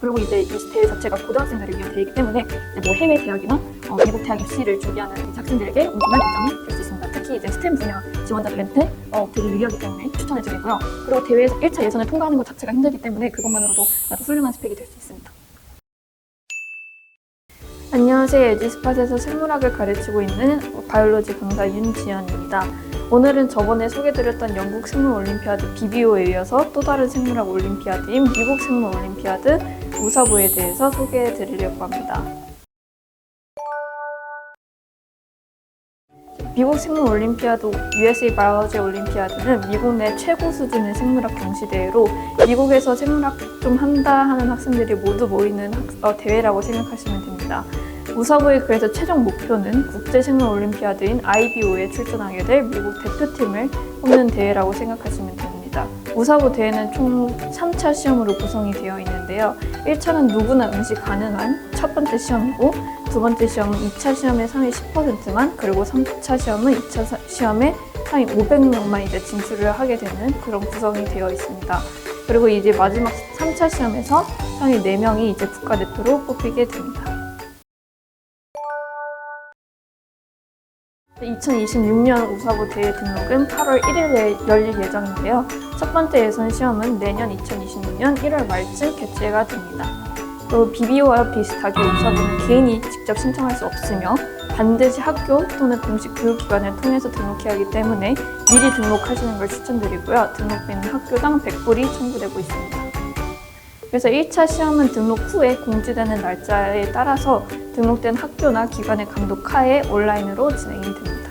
그리고 이제 이 대회 자체가 고등학생들을 위한 대회이기 때문에 뭐 해외 대학이나 어, 미국 대학 입시를 준비하는 이 학생들에게 엄청난 이점이 될 수 있습니다. 특히 이제 스템 분야 지원자들한테 어, 되게 유리하기 때문에 추천을 드리고요. 그리고 대회에서 1차 예선을 통과하는 것 자체가 힘들기 때문에 그것만으로도 아주 훌륭한 스펙이 될 수 있습니다. 안녕하세요. 에지스팟에서 생물학을 가르치고 있는 바이올로지 강사 윤지연입니다. 오늘은 저번에 소개드렸던 영국 생물 올림피아드 BBO에 이어서 또 다른 생물학 올림피아드인 미국 생물 올림피아드 우사부에 대해서 소개해 드리려고 합니다. 미국 생물 올림피아드 USA 바이올로지 올림피아드는 미국 내 최고 수준의 생물학 경시대회로 미국에서 생물학 좀 한다 하는 학생들이 모두 모이는 학- 어, 대회라고 생각하시면 됩니다. 우사부의 그래서 최종 목표는 국제생물 올림피아드인 IBO에 출전하게 될 미국 대표팀을 뽑는 대회라고 생각하시면 됩니다. 우사부 대회는 총 3차 시험으로 구성이 되어 있는데요. 1차는 누구나 응시 가능한 첫 번째 시험이고 두 번째 시험은 2차 시험의 상위 10%만 그리고 3차 시험은 2차 사- 시험의 상위 500명만 이제 진출을 하게 되는 그런 구성이 되어 있습니다. 그리고 이제 마지막 3차 시험에서 상위 4명이 이제 국가대표로 뽑히게 됩니다. 2026년 우사부 대회 등록은 8월 1일에 열릴 예정인데요. 첫 번째 예선 시험은 내년 2026년 1월 말쯤 개최가 됩니다. 또 BBO와 비슷하게 우사부는 개인이 직접 신청할 수 없으며 반드시 학교 또는 공식 교육기관을 통해서 등록해야 하기 때문에 미리 등록하시는 걸 추천드리고요. 등록비는 학교당 100불이 청구되고 있습니다. 그래서 1차 시험은 등록 후에 공지되는 날짜에 따라서 등록된 학교나 기관의 감독 하에 온라인으로 진행이 됩니다.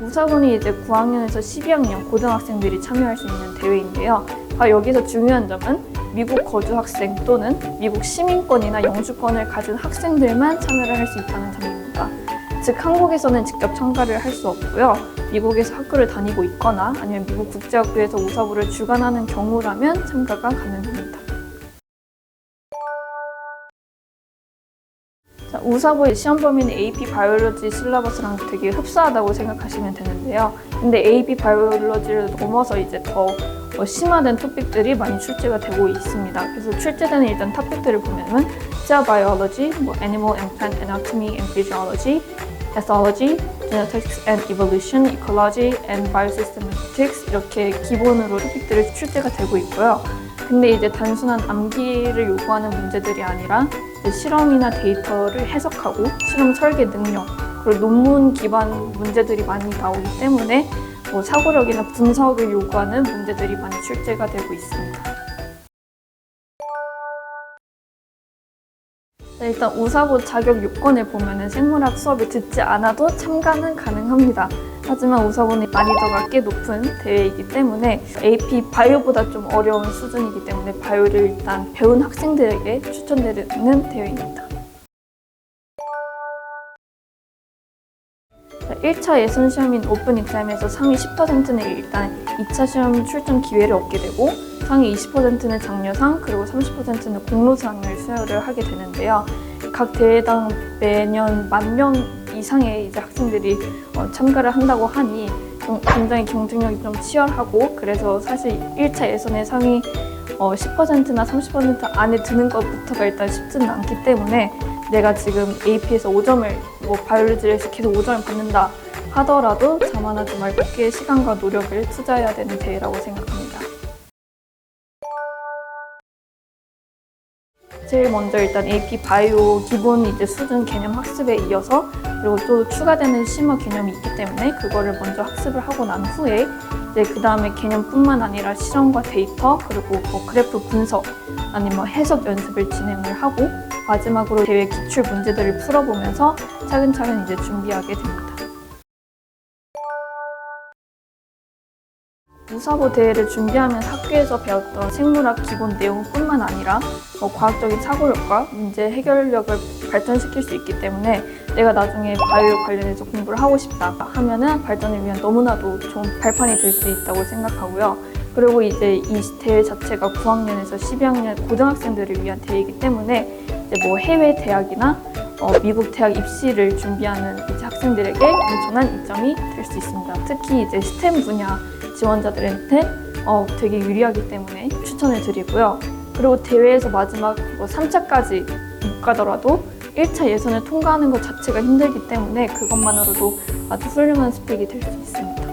우사분이 이제 9학년에서 12학년 고등학생들이 참여할 수 있는 대회인데요. 아, 여기서 중요한 점은 미국 거주 학생 또는 미국 시민권이나 영주권을 가진 학생들만 참여를 할 수 있다는 점입니다. 즉 한국에서는 직접 참가를 할 수 없고요. 미국에서 학교를 다니고 있거나 아니면 미국 국제학교에서 우사부를 주관하는 경우라면 참가가 가능합니다. 자, 우사부의 시험 범위는 AP 바이올로지 실라버스랑 되게 흡사하다고 생각하시면 되는데요. 근데 AP 바이올로지를 넘어서 이제 더 어, 심화된 토픽들이 많이 출제가 되고 있습니다. 그래서 출제되는 일단 토픽들을 보면은 cell biology, 뭐 animal and and physiology, pathology, genetics and evolution, ecology and biosystematics 이렇게 기본으로 토픽들이 출제가 되고 있고요. 근데 이제 단순한 암기를 요구하는 문제들이 아니라 이제 실험이나 데이터를 해석하고 실험 설계 능력 그리고 논문 기반 문제들이 많이 나오기 때문에 뭐 사고력이나 분석을 요구하는 문제들이 많이 출제가 되고 있습니다. 네, 일단 우사부 자격 요건을 보면은 생물학 수업을 듣지 않아도 참가는 가능합니다. 하지만 우사부는 난이도가 꽤 높은 대회이기 때문에 AP 바이오보다 좀 어려운 수준이기 때문에 바이오를 일단 배운 학생들에게 추천드리는 대회입니다. 자, 1차 예선 시험인 오픈 익자임에서 상위 10%는 일단 2차 시험 출전 기회를 얻게 되고 상위 20%는 장려상 그리고 30%는 공로상을 수여를 하게 되는데요. 각 대회당 매년 만 명 이상의 이제 학생들이 어, 참가를 한다고 하니 좀 굉장히 경쟁력이 좀 치열하고 그래서 사실 1차 예선의 상위 어, 10%나 30% 안에 드는 것부터가 일단 쉽지는 않기 때문에 내가 지금 AP에서 5점을 뭐 바이올로지에서 계속 5점을 받는다 하더라도 자만하지 말고 꽤 시간과 노력을 투자해야 되는 대회라고 생각합니다. 제일 먼저 일단 AP 바이오 기본 이제 수준 개념 학습에 이어서 그리고 또 추가되는 심화 개념이 있기 때문에 그거를 먼저 학습을 하고 난 후에 이제 그 다음에 개념뿐만 아니라 실험과 데이터 그리고 뭐 그래프 분석 아니면 뭐 해석 연습을 진행을 하고 마지막으로 대회 기출 문제들을 풀어보면서 차근차근 이제 준비하게 됩니다. 무사고 대회를 준비하면서 학교에서 배웠던 생물학 기본 내용뿐만 아니라 뭐 과학적인 사고력과 문제 해결력을 발전시킬 수 있기 때문에 내가 나중에 바이오 관련해서 공부를 하고 싶다 하면은 발전을 위한 너무나도 좋은 발판이 될 수 있다고 생각하고요. 그리고 이제 이 대회 자체가 9학년에서 12학년 고등학생들을 위한 대회이기 때문에 이제 뭐 해외 대학이나 어, 미국 대학 입시를 준비하는 이제 학생들에게 엄청난 이점이 될 수 있습니다. 특히 이제 스템 분야 지원자들한테 어, 되게 유리하기 때문에 추천을 드리고요. 그리고 대회에서 마지막 뭐 3차까지 못 가더라도 1차 예선을 통과하는 것 자체가 힘들기 때문에 그것만으로도 아주 훌륭한 스펙이 될 수 있습니다.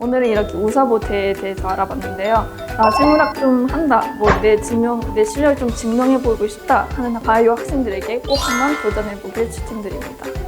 오늘은 이렇게 우사보 대회에 대해서 알아봤는데요. 아, 생물학 좀 한다, 뭐 내 증명, 내 실력을 좀 증명해 보고 싶다 하는 바이오 학생들에게 꼭 한번 도전해 보길 추천드립니다.